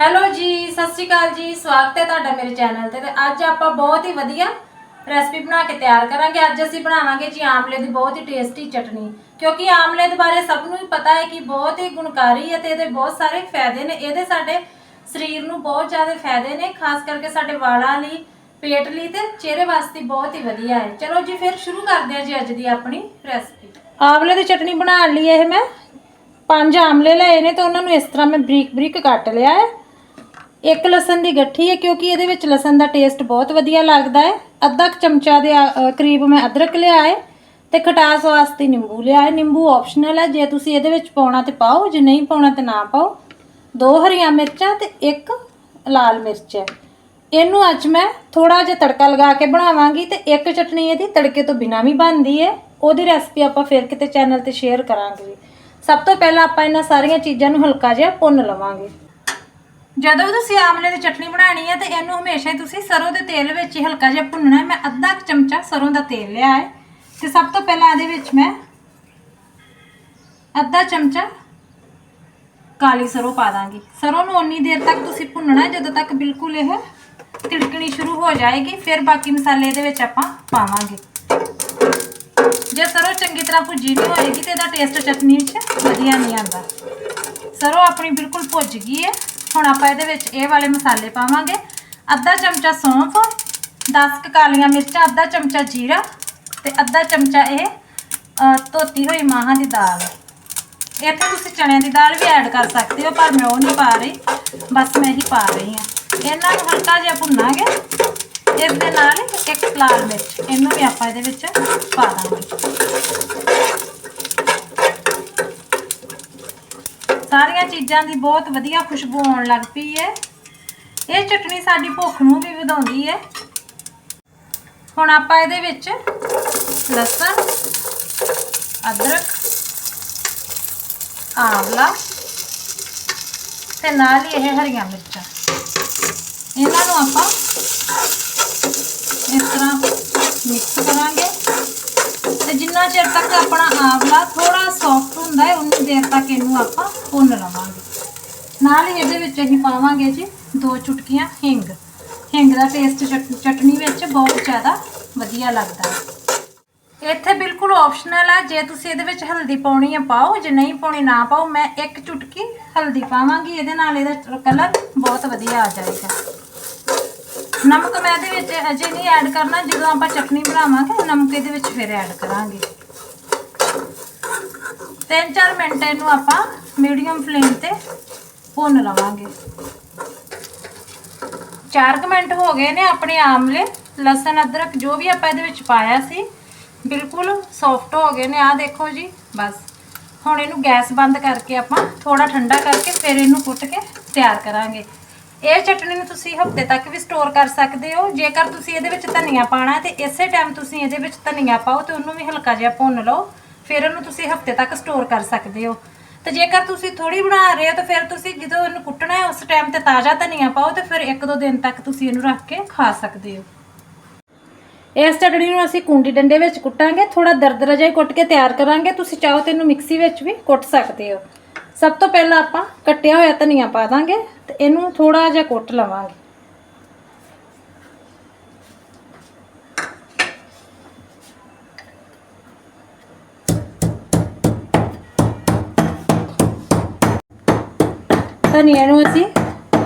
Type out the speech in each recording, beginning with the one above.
Hello ਜੀ, ਸਤਿ ਸ਼੍ਰੀ ਅਕਾਲ ਜੀ। ਸਵਾਗਤ ਹੈ ਤੁਹਾਡਾ ਮੇਰੇ ਚੈਨਲ ਤੇ ਤੇ ਅੱਜ ਆਪਾਂ ਬਹੁਤ ਹੀ ਵਧੀਆ ਰੈਸਪੀ ਬਣਾ ਕੇ ਤਿਆਰ ਕਰਾਂਗੇ। ਅੱਜ ਅਸੀਂ ਬਣਾਵਾਂਗੇ ਜੀ ਆਮਲੇ ਦੀ ਬਹੁਤ ਹੀ ਟੇਸਟੀ ਚਟਨੀ। ਕਿਉਂਕਿ ਆਮਲੇ ਦੇ ਬਾਰੇ ਸਭ ਨੂੰ ਹੀ ਪਤਾ ਹੈ ਕਿ ਬਹੁਤ ਹੀ ਗੁਣਕਾਰੀ ਹੈ ਤੇ ਇਹਦੇ ਬਹੁਤ ਸਾਰੇ ਫਾਇਦੇ ਨੇ। ਇਹਦੇ ਸਾਡੇ ਸਰੀਰ ਨੂੰ ਬਹੁਤ ਜ਼ਿਆਦਾ ਫਾਇਦੇ ਨੇ, ਖਾਸ ਕਰਕੇ ਸਾਡੇ ਵਾਲਾਂ ਲਈ, ਪੇਟ ਲਈ ਤੇ ਚਿਹਰੇ ਵਾਸਤੇ ਬਹੁਤ ਹੀ ਵਧੀਆ ਹੈ। ਚਲੋ ਜੀ, ਫਿਰ ਸ਼ੁਰੂ ਕਰਦੇ ਹਾਂ ਜੀ ਅੱਜ ਦੀ ਆਪਣੀ ਰੈਸਪੀ ਆਮਲੇ ਦੀ ਚਟਨੀ ਬਣਾਉਣ ਲਈ ਇਹ ਮੈਂ। ਪੰਜ ਆਮਲੇ ਲਏ ਨੇ ਤੇ ਉਹਨਾਂ ਨੂੰ ਇਸ ਤਰ੍ਹਾਂ ਮੈਂ ਬਰੀਕ ਬਰੀਕ ਕੱਟ ਲਿਆ ਹੈ। ਇੱਕ ਲਸਣ ਦੀ ਗੱਠੀ ਹੈ ਕਿਉਂਕਿ ਇਹਦੇ ਵਿੱਚ ਲਸਣ ਦਾ ਟੇਸਟ ਬਹੁਤ ਵਧੀਆ ਲੱਗਦਾ ਹੈ। ਅੱਧਾ ਕੁ ਚਮਚਾ ਦੇ ਕਰੀਬ ਮੈਂ ਅਦਰਕ ਲਿਆ ਹੈ ਤੇ ਖਟਾਸ ਵਾਸਤੇ ਨਿੰਬੂ ਲਿਆ ਹੈ। ਨਿੰਬੂ ਆਪਸ਼ਨਲ ਹੈ। ਜੇ ਤੁਸੀਂ ਇਹਦੇ ਵਿੱਚ ਪਾਉਣਾ ਤੇ ਪਾਓ, ਜੇ ਨਹੀਂ ਪਾਉਣਾ ਤੇ ਨਾ ਪਾਓ। ਦੋ ਹਰੀਆਂ ਮਿਰਚਾਂ ਤੇ ਇੱਕ ਲਾਲ ਮਿਰਚ ਹੈ। ਇਹਨੂੰ ਅੱਜ ਮੈਂ ਥੋੜਾ ਜਿਹਾ ਤੜਕਾ ਲਗਾ ਕੇ ਬਣਾਵਾਂਗੀ ਤੇ ਇੱਕ ਚਟਨੀ ਇਹਦੀ ਤੜਕੇ ਤੋਂ ਬਿਨਾਂ ਵੀ ਬਣਦੀ ਹੈ। ਉਹਦੀ ਰੈਸਪੀ ਆਪਾਂ ਫਿਰ ਕਿਤੇ ਚੈਨਲ ਤੇ ਸ਼ੇਅਰ ਕਰਾਂਗੇ। ਸਭ ਤੋਂ ਪਹਿਲਾਂ ਆਪਾਂ ਇਹਨਾਂ ਸਾਰੀਆਂ ਚੀਜ਼ਾਂ ਨੂੰ ਹਲਕਾ ਜਿਹਾ ਭੁੰਨ ਲਵਾਂਗੇ। ਜਦੋਂ ਵੀ ਤੁਸੀਂ ਆਮਲੇ ਦੀ ਚਟਨੀ ਬਣਾਣੀ ਹੈ ਤੇ ਇਹਨੂੰ ਹਮੇਸ਼ਾ ਹੀ ਤੁਸੀਂ ਸਰੋਂ ਦੇ ਤੇਲ ਵਿੱਚ ਹੀ ਹਲਕਾ ਜਿਹਾ ਭੁੰਨਣਾ ਹੈ। ਮੈਂ ਅੱਧਾ ਕੁ ਚਮਚਾ ਸਰੋਂ ਦਾ ਤੇਲ ਲਿਆ ਹੈ ਤੇ ਸਭ ਤੋਂ ਪਹਿਲਾਂ ਇਹਦੇ ਵਿੱਚ ਮੈਂ ਅੱਧਾ ਚਮਚਾ ਕਾਲੀ ਸਰੋਂ ਪਾ ਦਾਂਗੀ। ਸਰੋਂ ਨੂੰ ਉਨੀ ਦੇਰ ਤੱਕ ਤੁਸੀਂ ਭੁੰਨਣਾ ਹੈ। ਜਦੋਂ ਤੱਕ ਬਿਲਕੁਲ ਇਹ ਤਿੜਕਣੀ ਸ਼ੁਰੂ ਹੋ ਜਾਏਗੀ, ਫਿਰ ਬਾਕੀ ਮਸਾਲੇ ਇਹਦੇ ਵਿੱਚ ਆਪਾਂ ਪਾਵਾਂਗੇ। ਜੇ ਸਰੋਂ ਚੰਗੀ ਤਰ੍ਹਾਂ ਭੁੱਜੀ ਨਹੀਂ ਹੋਏਗੀ ਤੇ ਇਹਦਾ ਟੇਸਟ ਚਟਨੀ ਵਿੱਚ ਵਧੀਆ ਨਹੀਂ ਆਉਂਦਾ। ਸਰੋਂ ਆਪਣੀ ਬਿਲਕੁਲ ਭੁੱਜ ਗਈ ਹੈ। ਹੁਣ ਆਪਾਂ ਇਹਦੇ ਵਿੱਚ ਇਹ ਵਾਲੇ ਮਸਾਲੇ ਪਾਵਾਂਗੇ। ਅੱਧਾ ਚਮਚਾ ਸੌਂਫ 10 ਕੁ ਕਾਲੀਆਂ ਮਿਰਚਾਂ, ਅੱਧਾ ਚਮਚਾ ਜੀਰਾ ਤੇ ਅੱਧਾ ਚਮਚਾ ਇਹ ਧੋਤੀ ਹੋਈ ਮਾਹਾਂ ਦੀ ਦਾਲ। ਇੱਥੇ ਤੁਸੀਂ ਚਣਿਆਂ ਦੀ ਦਾਲ ਵੀ ਐਡ ਕਰ ਸਕਦੇ ਹੋ, ਪਰ ਮੈਂ ਉਹ ਨਹੀਂ ਪਾ ਰਹੀ। ਬਸ ਮੈਂ ਹੀ ਪਾ ਰਹੀ ਹਾਂ। ਇਹਨਾਂ ਨੂੰ ਹਲਕਾ ਜਿਹਾ ਭੁੰਨਾਂਗੇ। ਇਸ ਦੇ ਨਾਲ ਇੱਕ ਲਾਲ ਮਿਰਚ, ਇਹਨੂੰ ਵੀ ਆਪਾਂ ਇਹਦੇ ਵਿੱਚ ਪਾ ਦਾਂਗੇ। ਸਾਰੀਆਂ ਚੀਜ਼ਾਂ ਦੀ ਬਹੁਤ ਵਧੀਆ ਖੁਸ਼ਬੂ ਆਉਣ ਲੱਗ ਪਈ ਹੈ ਇਹ ਚਟਣੀ ਸਾਡੀ ਭੁੱਖ ਨੂੰ ਵੀ ਵਧਾਉਂਦੀ ਹੈ ਹੁਣ ਆਪਾਂ ਇਹਦੇ ਵਿੱਚ ਲਸਣ, ਅਦਰਕ, ਆਵਲਾ ਤੇ ਨਾਲ ਹੀ ਇਹ ਹਰੀਆਂ ਮਿਰਚਾਂ। ਇਹਨਾਂ ਨੂੰ ਆਪਾਂ ਇਸ ਤਰ੍ਹਾਂ ਮਿਕਸ ਕਰਾਂਗੇ। ਤੇ ਜਿੰਨਾ ਚਿਰ ਤੱਕ ਆਪਣਾ ਆਵਲਾ ਥੋੜਾ ਸੌਫਟ ਹੁੰਦਾ ਹੈ ਉਨੀ ਦੇਰ ਤੱਕ ਇਹਨੂੰ ਆਪਾਂ ਭੁੰਨ ਲਵਾਂਗੇ। ਨਾਲ ਹੀ ਇਹਦੇ ਵਿੱਚ ਅਸੀਂ ਪਾਵਾਂਗੇ ਜੀ ਦੋ ਚੁਟਕੀਆਂ ਹਿੰਗ। ਹਿੰਗ ਦਾ ਟੇਸਟ ਚਟਨੀ ਵਿੱਚ ਬਹੁਤ ਜ਼ਿਆਦਾ ਵਧੀਆ ਲੱਗਦਾ ਹੈ। ਇੱਥੇ ਬਿਲਕੁਲ ਆਪਸ਼ਨਲ ਹੈ ਜੇ ਤੁਸੀਂ ਇਹਦੇ ਵਿੱਚ ਹਲਦੀ ਪਾਉਣੀ ਹੈ ਪਾਓ। ਜੇ ਨਹੀਂ ਪਾਉਣੀ, ਨਾ ਪਾਓ। ਮੈਂ ਇੱਕ ਚੁਟਕੀ ਹਲਦੀ ਪਾਵਾਂਗੀ। ਇਹਦੇ ਨਾਲ ਇਹਦਾ ਕਲਰ ਬਹੁਤ ਵਧੀਆ ਆ ਜਾਏਗਾ। ਨਮਕ ਮੈਂ ਇਹਦੇ ਵਿੱਚ ਅਜੇ ਨਹੀਂ ਐਡ ਕਰਨਾ। ਜਦੋਂ ਆਪਾਂ ਚਟਨੀ ਬਣਾਵਾਂਗੇ, ਨਮਕ ਇਹਦੇ ਵਿੱਚ ਫਿਰ ਐਡ ਕਰਾਂਗੇ। 3-4 ਮਿੰਟ ਇਹਨੂੰ ਆਪਾਂ ਮੀਡੀਅਮ ਫਲੇਮ ਤੇ ਭੁੰਨ ਲਵਾਂਗੇ। 4 ਮਿੰਟ ਹੋ ਗਏ ਨੇ ਆਪਣੇ ਆਮਲੇ। ਲਸਣ, ਅਦਰਕ ਜੋ ਵੀ ਆਪਾਂ ਇਹਦੇ ਵਿੱਚ ਪਾਇਆ ਸੀ, ਬਿਲਕੁਲ ਸੌਫਟ ਹੋ ਗਏ ਨੇ। ਆਹ ਦੇਖੋ ਜੀ, ਬਸ। ਹੁਣ ਇਹਨੂੰ ਗੈਸ ਬੰਦ ਕਰਕੇ ਆਪਾਂ ਥੋੜਾ ਠੰਡਾ ਕਰਕੇ ਫਿਰ ਇਹਨੂੰ ਕੁੱਟ ਕੇ ਤਿਆਰ ਕਰਾਂਗੇ। ਇਹ ਚਟਨੀ ਨੂੰ ਤੁਸੀਂ ਹਫ਼ਤੇ ਤੱਕ ਵੀ ਸਟੋਰ ਕਰ ਸਕਦੇ ਹੋ। ਜੇਕਰ ਤੁਸੀਂ ਇਹਦੇ ਵਿੱਚ ਧਨੀਆ ਪਾਣਾ ਹੈ ਤੇ ਇਸੇ ਟਾਈਮ ਤੁਸੀਂ ਇਹਦੇ ਵਿੱਚ ਧਨੀਆ ਪਾਓ ਤੇ ਉਹਨੂੰ ਵੀ ਹਲਕਾ ਜਿਹਾ ਭੁੰਨ ਲਓ। ਫਿਰ ਉਹਨੂੰ ਤੁਸੀਂ ਹਫ਼ਤੇ ਤੱਕ ਸਟੋਰ ਕਰ ਸਕਦੇ ਹੋ। ਤੇ ਜੇਕਰ ਤੁਸੀਂ ਥੋੜੀ ਬਣਾ ਰਹੇ ਹੋ, ਤਾਂ ਫਿਰ ਤੁਸੀਂ ਜਦੋਂ ਇਹਨੂੰ ਕੁੱਟਣਾ ਹੈ, ਉਸ ਟਾਈਮ ਤੇ ਤਾਜ਼ਾ ਧਨੀਆ ਪਾਓ ਤੇ ਫਿਰ ਇੱਕ ਦੋ ਦਿਨ ਤੱਕ ਤੁਸੀਂ ਇਹਨੂੰ ਰੱਖ ਕੇ ਖਾ ਸਕਦੇ ਹੋ। ਇਸ ਚਟਣੀ ਨੂੰ ਅਸੀਂ ਕੁੰਡੀ ਡੰਡੇ ਵਿੱਚ ਕੁੱਟਾਂਗੇ ਥੋੜਾ ਦਰਦਰਾ ਜਿਹਾ ਹੀ ਕੁੱਟ ਕੇ ਤਿਆਰ ਕਰਾਂਗੇ। ਤੁਸੀਂ ਚਾਹੋ ਤੇ ਇਹਨੂੰ ਮਿਕਸੀ ਵਿੱਚ ਵੀ ਕੁੱਟ ਸਕਦੇ ਹੋ। ਸਭ ਤੋਂ ਪਹਿਲਾਂ ਆਪਾਂ ਕੱਟਿਆ ਹੋਇਆ ਧਨੀਆ ਪਾ ਦਾਂਗੇ ਤੇ ਇਹਨੂੰ ਥੋੜਾ ਜਿਹਾ ਕੁੱਟ ਲਵਾਂਗੇ। ਧਨੀਆ ਨੂੰ ਅਸੀਂ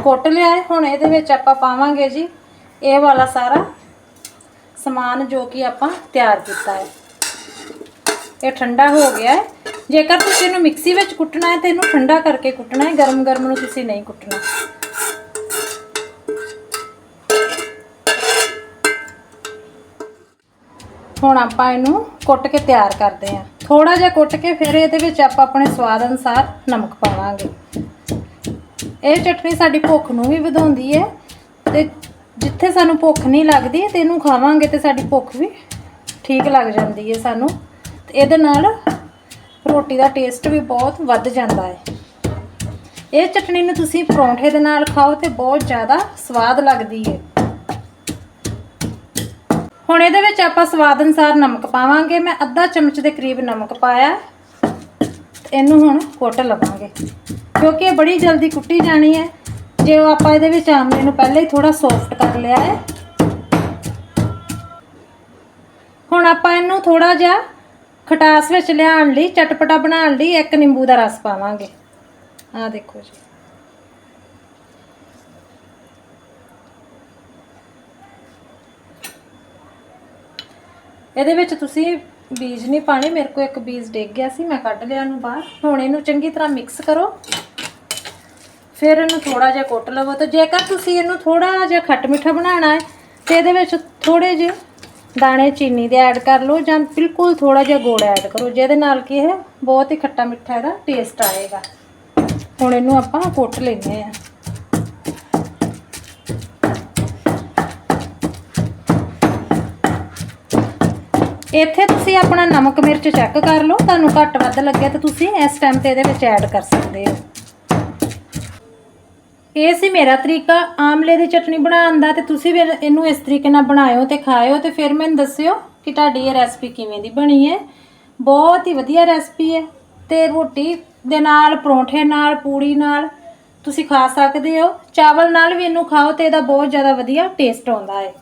ਕੁੱਟ ਲਿਆ ਹੈ ਹੁਣ ਇਹਦੇ ਵਿੱਚ ਆਪਾਂ ਪਾਵਾਂਗੇ ਜੀ ਇਹ ਵਾਲਾ ਸਾਰਾ ਸਮਾਨ ਜੋ ਕਿ ਆਪਾਂ ਤਿਆਰ ਕੀਤਾ ਹੈ ਇਹ ਠੰਡਾ ਹੋ ਗਿਆ ਹੈ ਜੇਕਰ ਤੁਸੀਂ ਇਹਨੂੰ ਮਿਕਸੀ ਵਿੱਚ ਕੁੱਟਣਾ ਹੈ ਤੇ ਇਹਨੂੰ ਠੰਡਾ ਕਰਕੇ ਕੁੱਟਣਾ ਹੈ ਗਰਮ ਗਰਮ ਨੂੰ ਤੁਸੀਂ ਨਹੀਂ ਕੁੱਟਣਾ। ਹੁਣ ਆਪਾਂ ਇਹਨੂੰ ਕੁੱਟ ਕੇ ਤਿਆਰ ਕਰਦੇ ਹਾਂ ਥੋੜਾ ਜਿਹਾ ਕੁੱਟ ਕੇ ਫਿਰ ਇਹਦੇ ਵਿੱਚ ਆਪਾਂ ਆਪਣੇ ਸਵਾਦ ਅਨੁਸਾਰ ਨਮਕ ਪਾਵਾਂਗੇ। ਇਹ ਚਟਨੀ ਸਾਡੀ ਭੁੱਖ ਨੂੰ ਵੀ ਵਧਾਉਂਦੀ ਹੈ ਤੇ ਜਿੱਥੇ ਸਾਨੂੰ ਭੁੱਖ ਨਹੀਂ ਲੱਗਦੀ ਤੇ ਇਹਨੂੰ ਖਾਵਾਂਗੇ ਤੇ ਸਾਡੀ ਭੁੱਖ ਵੀ ਠੀਕ ਲੱਗ ਜਾਂਦੀ ਹੈ ਸਾਨੂੰ। ਤੇ ਇਹਦੇ ਨਾਲ ਰੋਟੀ ਦਾ ਟੇਸਟ ਵੀ ਬਹੁਤ ਵੱਧ ਜਾਂਦਾ ਹੈ। ਇਹ ਚਟਨੀ ਨੂੰ ਤੁਸੀਂ ਪਰੌਂਠੇ ਦੇ ਨਾਲ ਖਾਓ ਤੇ ਬਹੁਤ ਜ਼ਿਆਦਾ ਸਵਾਦ ਲੱਗਦੀ ਹੈ। ਹੁਣ ਇਹਦੇ ਵਿੱਚ ਆਪਾਂ ਸਵਾਦ ਅਨੁਸਾਰ ਨਮਕ ਪਾਵਾਂਗੇ। ਮੈਂ ਅੱਧਾ ਚਮਚ ਦੇ ਕਰੀਬ ਨਮਕ ਪਾਇਆ। ਇਹਨੂੰ ਹੁਣ ਕੁੱਟ ਲਵਾਂਗੇ। ਕਿਉਂਕਿ ਇਹ ਬੜੀ ਜਲਦੀ ਕੁੱਟੀ ਜਾਣੀ ਹੈ। ਜੇ ਉਹ ਆਪਾਂ ਇਹਦੇ ਵਿੱਚ ਆਮਲੇ ਨੂੰ ਪਹਿਲਾਂ ਹੀ ਥੋੜਾ ਸੌਫਟ ਕਰ ਲਿਆ ਹੈ। ਹੁਣ ਆਪਾਂ ਇਹਨੂੰ ਥੋੜਾ ਜਿਹਾ ਖਟਾਸ ਵਿੱਚ ਲਿਆਉਣ ਲਈ, ਚਟਪਟਾ ਬਣਾਉਣ ਲਈ ਇੱਕ ਨਿੰਬੂ ਦਾ ਰਸ ਪਾਵਾਂਗੇ। ਆਹ ਦੇਖੋ ਜੀ। ਇਹਦੇ ਵਿੱਚ ਤੁਸੀਂ ਬੀਜ ਨਹੀਂ ਪਾਣੇ ਮੇਰੇ ਕੋਲ ਇੱਕ ਬੀਜ ਡਿੱਗ ਗਿਆ ਸੀ, ਮੈਂ ਕੱਢ ਲਿਆ ਉਹਨੂੰ ਬਾਹਰ। ਹੁਣ ਇਹਨੂੰ ਚੰਗੀ ਤਰ੍ਹਾਂ ਮਿਕਸ ਕਰੋ। ਫਿਰ ਇਹਨੂੰ ਥੋੜਾ ਜਿਹਾ ਕੁੱਟ ਲਵੋ ਤੇ ਜੇਕਰ ਤੁਸੀਂ ਇਹਨੂੰ ਥੋੜਾ ਜਿਹਾ ਖੱਟ ਮਿੱਠਾ ਬਣਾਉਣਾ ਹੈ, ਤੇ ਇਹਦੇ ਵਿੱਚ ਥੋੜੇ ਜਿਹੇ ਦਾਣੇ, ਚੀਨੀ ਦੇ ਐਡ ਕਰ ਲਓ ਜਾਂ ਬਿਲਕੁਲ ਥੋੜਾ ਜਿਹਾ ਗੁੜ ਐਡ ਕਰੋ, ਜਿਹਦੇ ਨਾਲ ਕੀ ਹੈ ਬਹੁਤ ਹੀ ਖੱਟਾ ਮਿੱਠਾ ਇਹਦਾ ਟੇਸਟ ਆਏਗਾ। ਹੁਣ ਇਹਨੂੰ ਆਪਾਂ ਕੁੱਟ ਲੈਂਦੇ ਆ ਇੱਥੇ ਤੁਸੀਂ ਆਪਣਾ ਨਮਕ ਮਿਰਚ ਚੈੱਕ ਕਰ ਲਓ। ਤੁਹਾਨੂੰ ਘੱਟ ਵੱਧ ਲੱਗਿਆ ਤਾਂ ਤੁਸੀਂ ਇਸ ਟਾਈਮ ਤੇ ਇਹਦੇ ਵਿੱਚ ਐਡ ਕਰ ਸਕਦੇ ਹੋ। ਇਹ ਸੀ ਮੇਰਾ ਤਰੀਕਾ ਆਮਲੇ ਦੀ ਚਟਨੀ ਬਣਾਉਣ ਦਾ ਤੇ ਤੁਸੀਂ ਵੀ ਇਹਨੂੰ ਇਸ ਤਰੀਕੇ ਨਾਲ ਬਣਾਇਓ ਤੇ ਖਾਇਓ ਤੇ ਫਿਰ ਮੈਨੂੰ ਦੱਸਿਓ ਕਿ ਤੁਹਾਡੀ ਇਹ ਰੈਸਪੀ ਕਿਵੇਂ ਦੀ ਬਣੀ ਹੈ। ਬਹੁਤ ਹੀ ਵਧੀਆ ਰੈਸਪੀ ਹੈ ਤੇ ਰੋਟੀ ਦੇ ਨਾਲ, ਪਰੌਂਠੇ ਨਾਲ, ਪੂੜੀ ਨਾਲ ਤੁਸੀਂ ਖਾ ਸਕਦੇ ਹੋ। ਚਾਵਲ ਨਾਲ ਵੀ ਇਹਨੂੰ ਖਾਓ ਤੇ ਇਹਦਾ ਬਹੁਤ ਜ਼ਿਆਦਾ ਵਧੀਆ ਟੇਸਟ ਆਉਂਦਾ ਹੈ।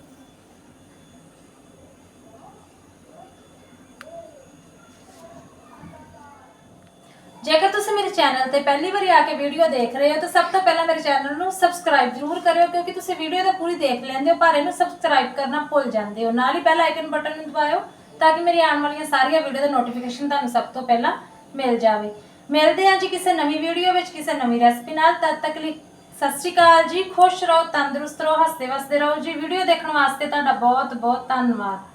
ਜੇਕਰ ਤੁਸੀਂ ਮੇਰੇ ਚੈਨਲ ਤੇ ਪਹਿਲੀ ਵਾਰੀ ਆ ਕੇ ਵੀਡੀਓ ਦੇਖ ਰਹੇ ਹੋ, ਤਾਂ ਸਭ ਤੋਂ ਪਹਿਲਾਂ ਮੇਰੇ ਚੈਨਲ ਨੂੰ ਸਬਸਕ੍ਰਾਈਬ ਜ਼ਰੂਰ ਕਰਿਓ, ਕਿਉਂਕਿ ਤੁਸੀਂ ਵੀਡੀਓ ਤਾਂ ਪੂਰੀ ਦੇਖ ਲੈਂਦੇ ਹੋ, ਪਰ ਇਹਨੂੰ ਸਬਸਕ੍ਰਾਈਬ ਕਰਨਾ ਭੁੱਲ ਜਾਂਦੇ ਹੋ। ਨਾਲ ਹੀ ਬੈਲ ਆਈਕਨ ਬਟਨ ਨੂੰ ਦਬਾਇਓ, ਤਾਂ ਕਿ ਮੇਰੀ ਆਉਣ ਵਾਲੀਆਂ ਸਾਰੀਆਂ ਵੀਡੀਓ ਦਾ ਨੋਟੀਫਿਕੇਸ਼ਨ ਤੁਹਾਨੂੰ ਸਭ ਤੋਂ ਪਹਿਲਾਂ ਮਿਲ ਜਾਵੇ। ਮਿਲਦੇ ਹਾਂ ਜੀ ਕਿਸੇ ਨਵੀਂ ਵੀਡੀਓ ਵਿੱਚ, ਕਿਸੇ ਨਵੀਂ ਰੈਸਪੀ ਨਾਲ। ਤਦ ਤੱਕ ਲਈ ਸਤਿ ਸ਼੍ਰੀ ਅਕਾਲ ਜੀ, ਖੁਸ਼ ਰਹੋ, ਤੰਦਰੁਸਤ ਰਹੋ, ਹੱਸਦੇ ਵਸਦੇ ਰਹੋ ਜੀ। ਵੀਡੀਓ ਦੇਖਣ ਵਾਸਤੇ ਤੁਹਾਡਾ ਬਹੁਤ ਬਹੁਤ ਧੰਨਵਾਦ।